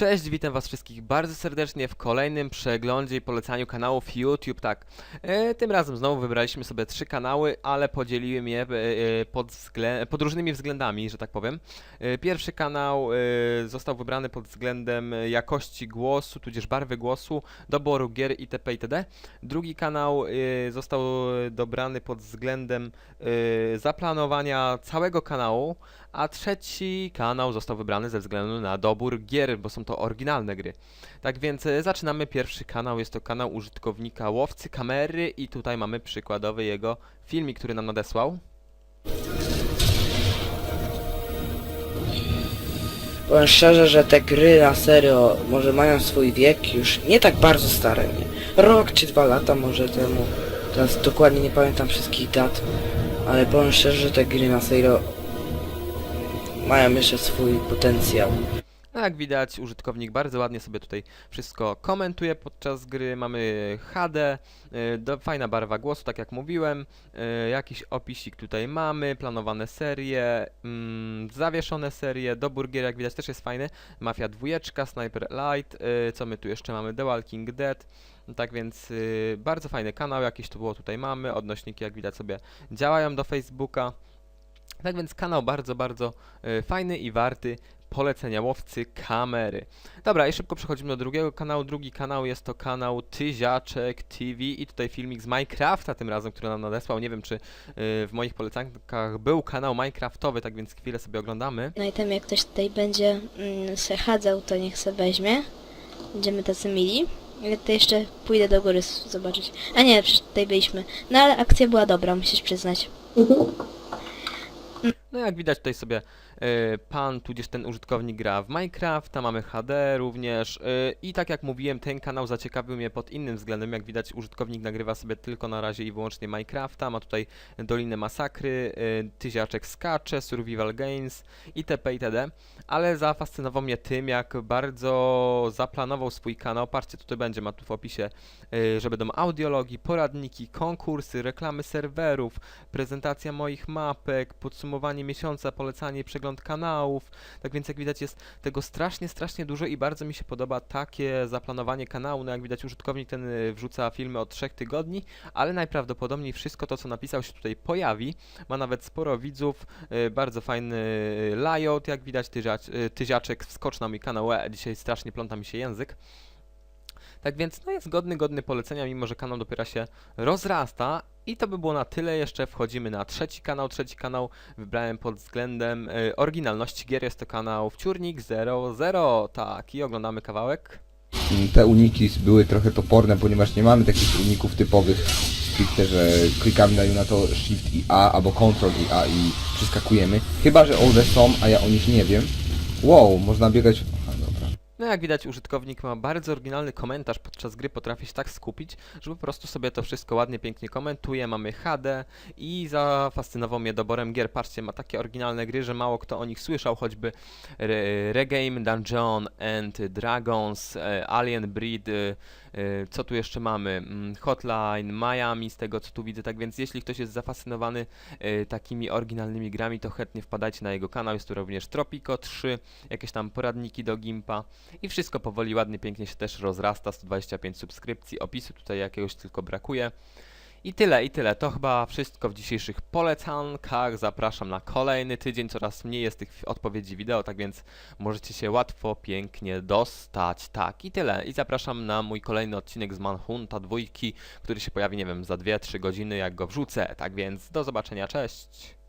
Cześć, witam was wszystkich bardzo serdecznie w kolejnym przeglądzie i polecaniu kanałów YouTube. Tak, e, tym razem znowu wybraliśmy sobie trzy kanały, ale podzieliłem je e, e, pod, pod różnymi względami, że tak powiem. E, pierwszy kanał e, został wybrany pod względem jakości głosu, tudzież barwy głosu, doboru gier itp. itd. Drugi kanał e, został dobrany pod względem e, zaplanowania całego kanału, a trzeci kanał został wybrany ze względu na dobór gier, bo są to oryginalne gry. Tak więc e, zaczynamy pierwszy kanał, jest to kanał użytkownika łowcy kamery i tutaj mamy przykładowy jego filmik, który nam nadesłał. Powiem szczerze, że te gry na serio może mają swój wiek już nie tak bardzo stare, nie? Rok czy dwa lata może temu. Teraz dokładnie nie pamiętam wszystkich dat, ale powiem szczerze, że te gry na serio mają jeszcze swój potencjał. No jak widać, użytkownik bardzo ładnie sobie tutaj wszystko komentuje podczas gry. Mamy HD, y, do, fajna barwa głosu, tak jak mówiłem. y, Jakiś opisik tutaj mamy, planowane serie, mm, zawieszone serie, dobór gier jak widać też jest fajny. Mafia 2, Sniper Light, y, co my tu jeszcze mamy? The Walking Dead. Tak więc bardzo fajny kanał, jakieś to było tutaj mamy. Odnośniki jak widać sobie działają do Facebooka. Tak więc kanał bardzo, bardzo fajny i warty polecenia łowcy kamery. Dobra, i szybko przechodzimy do drugiego kanału. Drugi kanał jest to kanał Tyziaczek TV i tutaj filmik z Minecrafta tym razem, który nam nadesłał. Nie wiem, czy y, w moich polecankach był kanał Minecraftowy, tak więc chwilę sobie oglądamy. No i tam jak ktoś tutaj będzie mm, se chadzał, to niech se weźmie. Będziemy tacy mili. Ja to jeszcze pójdę do góry s- zobaczyć. A nie, przecież tutaj byliśmy. No ale akcja była dobra, musisz przyznać. No jak widać tutaj sobie pan, tudzież ten użytkownik gra w Minecrafta, mamy HD również y, i tak jak mówiłem, ten kanał zaciekawił mnie pod innym względem, jak widać użytkownik nagrywa sobie tylko na razie i wyłącznie Minecrafta, ma tutaj Dolinę Masakry, y, Tyziaczek Skacze, Survival Games itp. itd. Ale zafascynował mnie tym, jak bardzo zaplanował swój kanał, patrzcie tutaj będzie, ma tu w opisie, y, że będą audiologii, poradniki, konkursy, reklamy serwerów, prezentacja moich mapek, podsumowanie miesiąca, polecanie, przegląd kanałów. Tak więc jak widać jest tego strasznie, strasznie dużo i bardzo mi się podoba takie zaplanowanie kanału. No jak widać użytkownik ten y, wrzuca filmy od trzech tygodni, ale najprawdopodobniej wszystko to co napisał się tutaj pojawi. Ma nawet sporo widzów, y, bardzo fajny y, layout, jak widać tyziac, tyziaczek wskocz na mój kanał, e, dzisiaj strasznie pląta mi się język. Tak więc no jest godny, godny polecenia, mimo że kanał dopiero się rozrasta. I to by było na tyle. Jeszcze wchodzimy na trzeci kanał. Trzeci kanał wybrałem pod względem y, oryginalności gier. Jest to kanał Wciurnik 00. Tak, i oglądamy kawałek. Te uniki były trochę toporne, ponieważ nie mamy takich uników typowych stricte, że klikamy na, na to Shift i A albo Ctrl i A i przeskakujemy. Chyba, że one są, a ja o nich nie wiem. Wow, można biegać... No jak widać użytkownik ma bardzo oryginalny komentarz podczas gry, potrafi się tak skupić, że po prostu sobie to wszystko ładnie, pięknie komentuje, mamy HD i zafascynował mnie doborem gier. Patrzcie, ma takie oryginalne gry, że mało kto o nich słyszał, choćby Re Regame, Dungeon and Dragons, e, Alien Breed, e, e, co tu jeszcze mamy? Mm, Hotline, Miami, z tego co tu widzę, tak więc jeśli ktoś jest zafascynowany takimi oryginalnymi grami, to chętnie wpadajcie na jego kanał, jest tu również Tropico 3, jakieś tam poradniki do Gimpa i wszystko powoli, ładnie, pięknie się też rozrasta, 125 subskrypcji, opisu tutaj jakiegoś tylko brakuje. I tyle, i tyle. To chyba wszystko w dzisiejszych polecankach. Zapraszam na kolejny tydzień. Coraz mniej jest tych odpowiedzi wideo, tak więc możecie się łatwo, pięknie dostać. Tak, i tyle. I zapraszam na mój kolejny odcinek z Manhunta dwójki, który się pojawi, nie wiem, za 2-3 godziny, jak go wrzucę. Tak więc do zobaczenia, cześć!